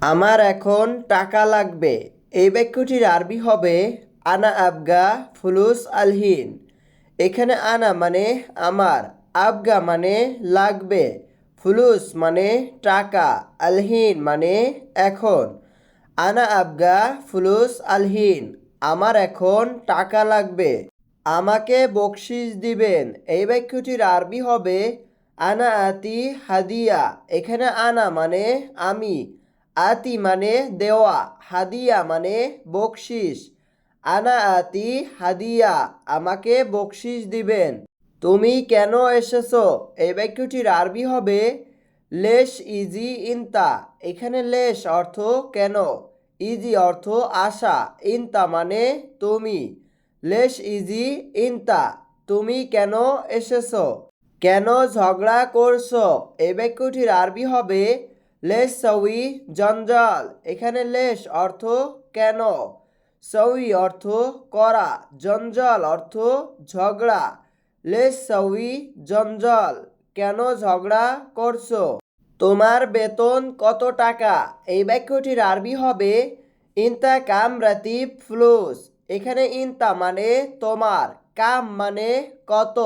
আমার এখন টাকা লাগবে। এই বাক্যটির আরবি হবে, আনা আবগা ফুলুস আলহিন এখানে আনা মানে আমার। আবগা মানে লাগবে। ফুলুস মানে টাকা। আলহিন মানে এখন। আনা আবগা ফুলুস আলহিন আমার এখন টাকা লাগবে। আমাকে বকশিস দিবেন। এই বাক্যটির আরবি হবে, আনা আতি হাদিয়া। এখানে আনা মানে আমি। আতি মানে দেওয়া, হাদিয়া মানে বকশিস আনা আতি, হাদিয়া, আমাকে বকশিস দিবেন। তুমি কেন এসেছ? এই বাক্যটির আরবি হবে, লেশ ইজি ইনতা। এখানে লেশ অর্থ কেন? ইজি অর্থ আশা, ইনতা মানে তুমি। লেশ ইজি ইনতা, তুমি কেন এসেছ? কেন ঝগড়া করছ? এই বাক্যটির আরবি হবে লেশ সউই জঞ্জাল। এখানে লেস অর্থ কেন? সউই অর্থ করা, জঞ্জাল অর্থ ঝগড়া। লেস সউই জঞ্জাল, কেন ঝগড়া করছ? তোমার বেতন কত টাকা? এই বাক্যটির আরবি হবে ইনতা কাম রাতিব ফ্লুস। এখানে ইনতা মানে তোমার, কাম মানে কত?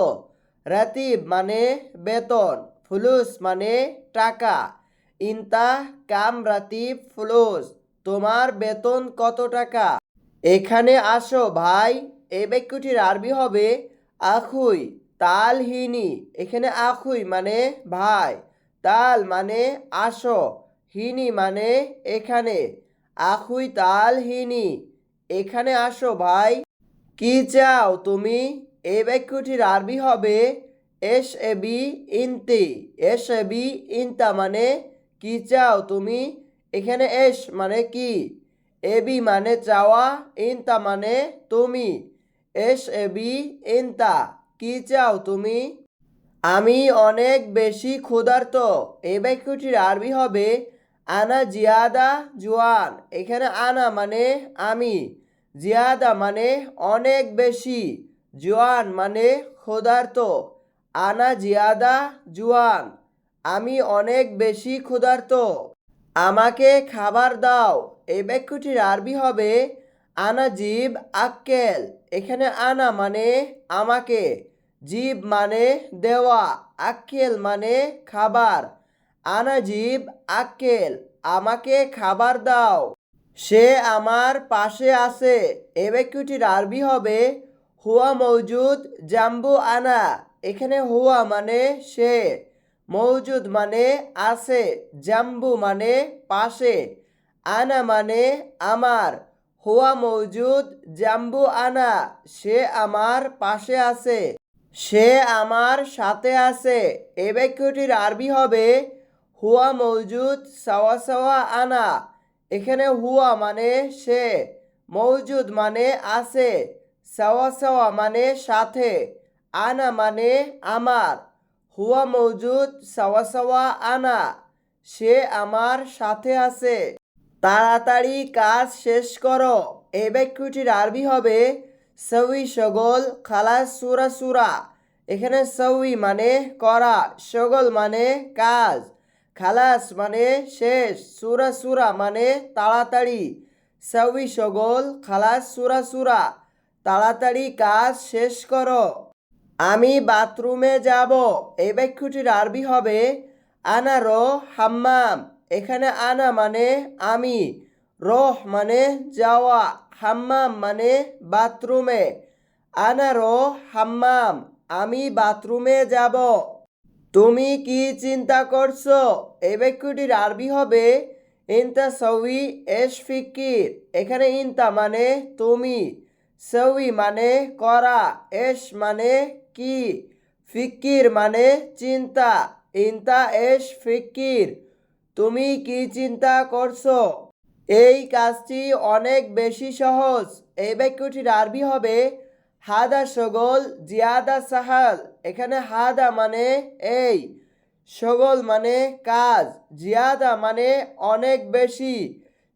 রাতিব মানে বেতন, ফুলুস মানে টাকা। ইনতা কাম রাতিব ফুলুস তোমার বেতন কত টাকা? এখানে আসো ভাই এই বাক্যটির আরবি হবে আখুই, তালহিনি। এখানে আখুই মানে ভাই, তাল মানে আসো, হিনি মানে এখানে, আখুই তাল হিনি এখানে আসো ভাই। কি চাও তুমি? এই বাক্যটির আরবি হবে এস এবি ইনতি। এস এবি ইনতা মানে কি চাও তুমি? এখানে এস মানে কি? এবি মানে চাওয়া ইনতা মানে তুমি। এস এবি ইনতা কি চাও তুমি? আমি অনেক বেশি ক্ষুধার্ত। এই বাক্যটির আরবি হবে, আনা জিয়াদা জুয়ান। এখানে আনা মানে আমি। জিয়াদা মানে অনেক বেশি। জুয়ান মানে ক্ষুধার্ত। আনা জিয়াদা জুয়ান। আমি অনেক বেশি ক্ষুধার্ত। আমাকে খাবার দাও। এই বাক্যটির আরবি হবে আনা জীব আক্কেল। এখানে আনা মানে আমাকে, জীব মানে দেওয়া, আক্কেল মানে খাবার। আনা জীব আক্কেল, আমাকে খাবার দাও। সে আমার পাশে আছে। এ বাক্যটির আরবি হবে, হুয়া মৌজুদ জাম্বু আনা। এখানে হুয়া মানে সে। মৌজুদ মানে আছে, জাম্বু মানে পাশে, আনা মানে আমার। হুয়া মৌজুদ জাম্বু আনা, সে আমার পাশে আছে। সে আমার সাথে আছে, এ বাক্যটির আরবি হবে, হুয়া মৌজুদ সাওয়া সাওয়া আনা। এখানে হুয়া মানে সে মৌজুদ মানে আছে, সাওয়া সাওয়া মানে সাথে, আনা মানে আমার। হুয়া মৌজুদ সাওয়া সাওয়া আনা, সে আমার সাথে আছে। তাড়াতাড়ি কাজ শেষ করো। এই বাক্যটির আরবি হবে সউই সগল, খালাস সুরা সুরা। এখানে সউই মানে করা, সগল মানে কাজ। খালাস মানে শেষ, সুরা সুরা মানে তাড়াতাড়ি। সউই সগল, খালাস সুরা সুরা। তাড়াতাড়ি কাজ শেষ করো। আমি বাথরুমে যাব। এই বাক্যটির আরবি হবে, আনা রো হাম্মাম। এখানে আনা মানে আমি। রহ মানে যাওয়া। হাম্মাম মানে বাথরুমে। আনা রো হাম্মাম। আমি বাথরুমে যাব। তুমি কি চিন্তা করছ? এই বাক্যটির আরবি হবে, ইনতা সউই এস ফিকির। এখানে ইনতা মানে তুমি। সউই মানে করা। এস মানে কি ফিকির মানে চিন্তা। ইনতা এস ফিকির তুমি কি চিন্তা করছ? এই কাজটি অনেক বেশি সহজ। এই বাক্যটির আরবি হবে, হাদা সগল জিয়াদা সাহাল। এখানে হাদা মানে এই। সগল মানে কাজ। জিয়াদা মানে অনেক বেশি।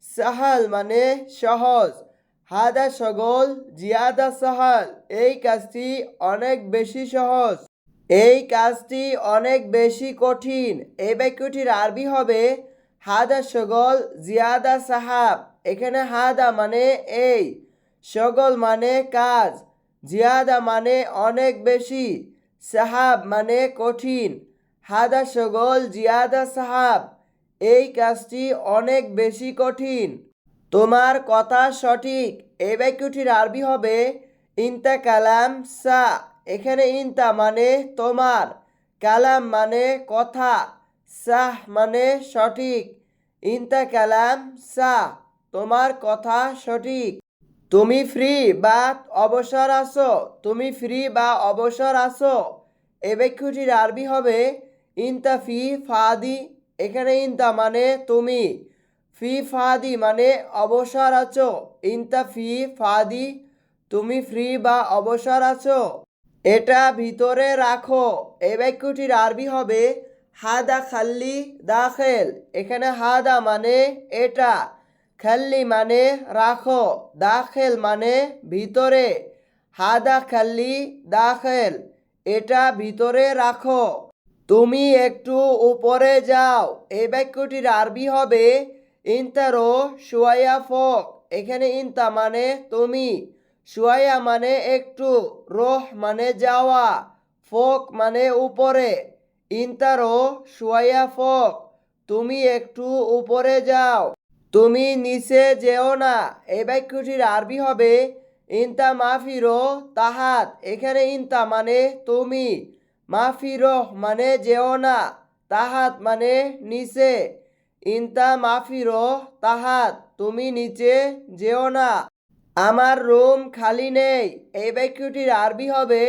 সাহাল মানে সহজ। হাদা সগল, জিয়াদা সাহাল। এই কাজটি অনেক বেশি সহজ। এই কাজটি অনেক বেশি কঠিন। এই বাক্যটির আরবি হবে, হাদা সগল, জিয়াদা সাহাব। এখানে হাদা মানে এই, সগল মানে কাজ। জিয়াদা মানে অনেক বেশি, সাহাব মানে কঠিন। হাদা সগল, জিয়াদা সাহাব। এই কাজটি অনেক বেশি কঠিন। তোমার কথা সঠিক। এই বাক্যটির আরবি হবে ইনতা কালাম সা। এখানে ইনতা মানে তোমার, কালাম মানে কথা, সাহ মানে সঠিক। ইনতা কালাম সাহ তোমার কথা সঠিক। তুমি ফ্রি বা অবসর আছো, তুমি ফ্রি বা অবসর আছো। এ বাক্যটির আরবি হবে ইনতা ফি ফাদি। এখানে ইনতা মানে তুমি। ফি ফাদি মানে অবসর আছো। ইনতা ফি ফাদি, তুমি ফ্রি বা অবসর আছো। এটা ভিতরে রাখো। এই বাক্যটির আরবি হবে, হাদা খাল্লি দাখেল। এখানে হাদা মানে এটা, খাল্লি মানে রাখো। দাখেল মানে ভিতরে, হাদা খাল্লি দাখেল। এটা ভিতরে রাখো। তুমি একটু উপরে যাও। এই বাক্যটির আরবি হবে ইনতারো শুয়াইয়া ফোক। এখানে ইনতা মানে তুমি। শুয়াইয়া মানে একটু, রোহ মানে যাওয়া, ফোক মানে উপরে। ইনতারো শুয়াইয়া ফোক, তুমি একটু উপরে যাও। তুমি নিচে যেও না। এই বাক্যটির আরবি হবে, ইনতা মাফিরো তাহাত। এখানে ইনতা মানে তুমি। মাফিরো মানে যেও না, তাহাত মানে নিচে। ইনতা মাফিরো তাহাত তুমি নিচে যেও না। আমার রুম খালি নেই, এই বাক্যটির আরবি হবে,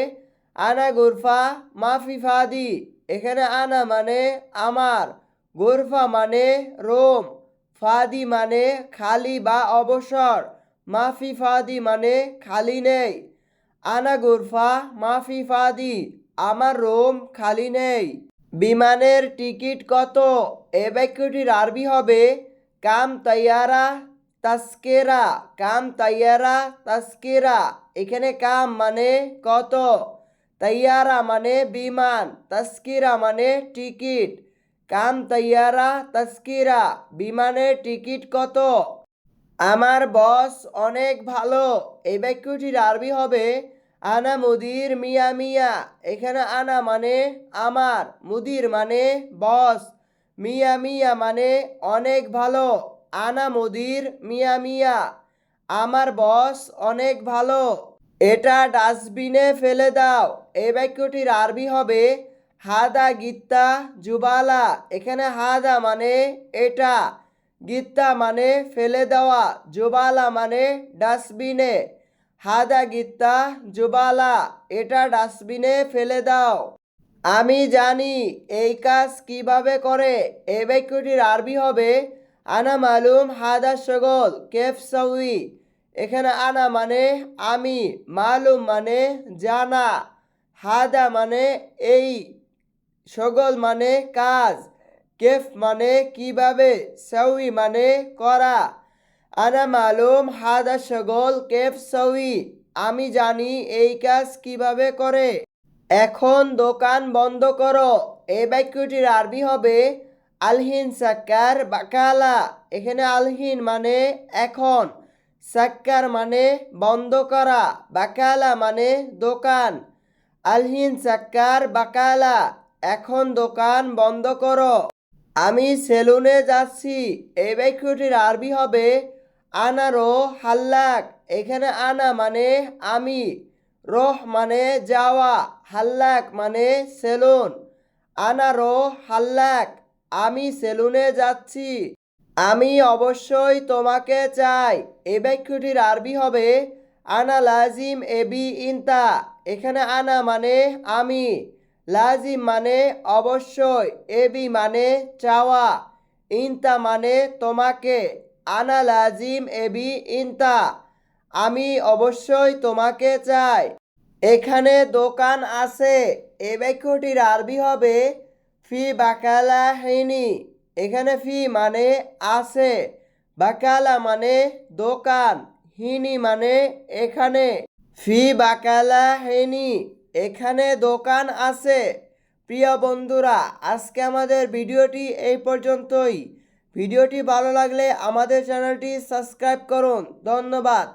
আনা গুরফা মাফি ফাদি এখানে আনা মানে আমার, গুরফা মানে রোম, ফাদি মানে খালি বা অবসর মাফি ফাদি মানে খালি নেই। আনা গুরফা মাফি ফাদি আমার রোম খালি নেই। বিমানের টিকিট কত? এ বাক্যটির আরবি হবে, কাম তৈয়ারা তাস্কেরা, কাম তৈয়ারা তাস্কেরা। এখানে কাম মানে কত? তৈয়ারা মানে বিমান, তাস্কিরা মানে টিকিট। কাম তৈয়ারা তাস্কিরা, বিমানের টিকিট কত? আমার বস অনেক ভালো। এই বাক্যটির আরবি হবে আনা মুদির মিয়া মিয়া। এখানে আনা মানে আমার, মুদির মানে বস, মিয়া মিয়া মানে অনেক ভালো। আনা মুদির মিয়া মিয়া, আমার বস অনেক ভালো। এটা ডাস্টবিনে ফেলে দাও। এই বাক্যটির আরবি হবে, হাদা গিত্তা জুবালা। এখানে হাদা মানে এটা গিত্তা মানে ফেলে দেওয়া, জুবালা মানে ডাস্টবিনে। হাদা গিত্তা জুবালা, এটা ডাস্টবিনে ফেলে দাও। আমি জানি এই কাজ কীভাবে করে এই বাক্যটির আরবি হবে, আনা মালুম হাদা সগল কেফ সউই এখানে আনা মানে আমি, মালুম মানে জানা, হাদা মানে এই সগল মানে কাজ, কেফ মানে কীভাবে সউই মানে করা। আনা মালুম হাদা সগল কেফ সউই আমি জানি এই কাজ কীভাবে করে। এখন দোকান বন্ধ করো। এই বাক্যটির আরবি হবে, আলহিন সাক্কার বাকালা। এখানে আলহিন মানে এখন। সাক্কার মানে বন্ধ করা, বাকালা মানে দোকান। আলহিন সাক্কার বাকালা, এখন দোকান বন্ধ করো। আমি সেলুনে যাচ্ছি। এই বাক্যটির আরবি হবে আনারো হাল্লাক এখানে আনা মানে আমি। রোহ মানে যাওয়া, হাল্লাক মানে সেলুন। আনারো হাল্লাক আমি সেলুনে যাচ্ছি। আমি অবশ্যই তোমাকে চাই। এই বাক্যটির আরবি হবে, আনা লাজিম এবি ইনতা। এখানে আনা মানে আমি। লাজিম মানে অবশ্যই এবি মানে চাওয়া। ইনতা মানে তোমাকে। আনা লাজিম এবি ইনতা, আমি অবশ্যই তোমাকে চাই। এখানে দোকান আছে, এ বাক্যটির আরবি হবে ফি বাকালা হিনি এখানে ফি মানে আছে, বাকালা মানে দোকান হিনি মানে এখানে। ফি বাকালা হিনি এখানে দোকান আছে। প্রিয় বন্ধুরা, আজকে আমাদের ভিডিওটি এই পর্যন্তই। ভিডিওটি ভালো লাগলে আমাদের চ্যানেলটি সাবস্ক্রাইব করুন। ধন্যবাদ।